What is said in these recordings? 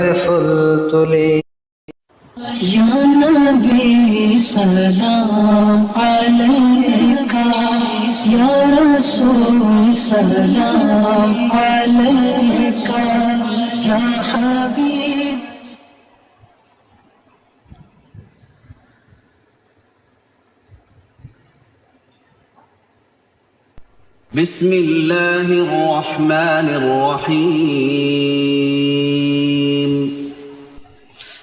ফুল তুলি يا نبي سلام عليك يا رسول سلام عليك يا حبيب بسم الله الرحمن الرحيم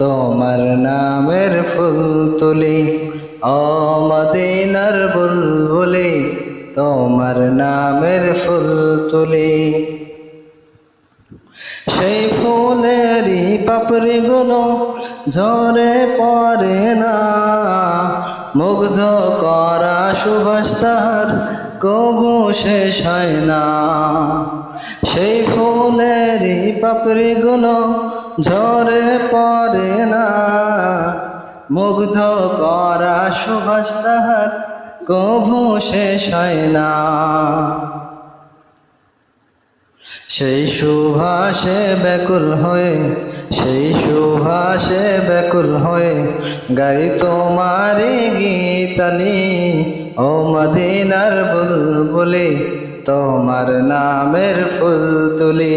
তোমার নামের ফুল তুলি ও মদিনার বুলবুলি, তোমার নামের ফুল তুলি। সেই ফুলেরই পাপড়িগুলো ঝরে পড়ে না, মুগ্ধ করা সুবাস তাহার কবু শেষ হয় না। সেই ফুলেরই পাপড়িগুলো ঝরে পড়ে না। মুগ্ধ করা সুবাস তাহার কবু শেষ হয় না। সেই সুভাষে ব্যাকুল হয়ে, সেই সুভাষে ব্যাকুল হয়ে গাই তোমারি গীতালি। ও মদিনার বুলবুলি, তোমার নামের ফুল তুলি।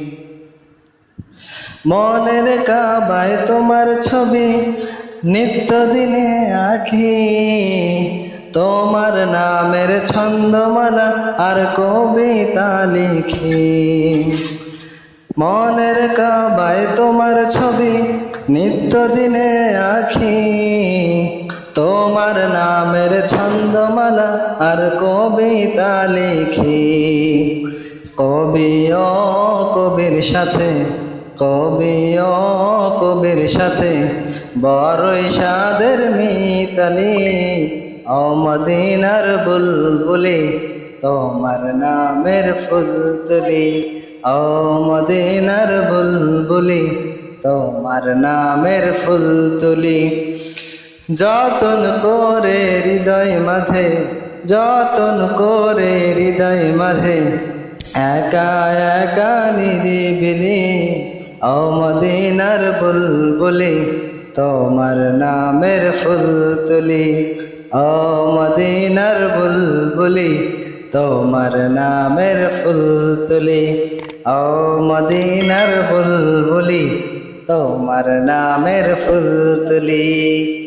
মনের কাবায় তোমার ছবি, নিত্য দিনে আঁকি। তোমার নামের ছন্দমালা আর কবিতা লিখি। মনের কাবায় তোমার ছবি, নিত্য দিনে আঁকি। তোমার নামের ছন্দমালা আর কবিতা লিখি। কবি ও কবির সাথে কবি ও কবির সাথে বড়ই সাদের মিতালি ও মদিনার বুলবুলি তোমার নামের ফুল তুলি ও মদিনার বুলবুলি তোমার নামের ফুল তুলি যতন করে হৃদয় মাঝে, যতন করে হৃদয় মাঝে, একা একা নিরিবিলি ও মদিনার বুলবুলি, তোমার নামের ফুল তুলি। অমদিনার মদিনার বুলবুলি, তোমার নামের ফুল তুলি। অমদিনার মদিনার বুলবুলি, তোমার নামের ফুল তুলি।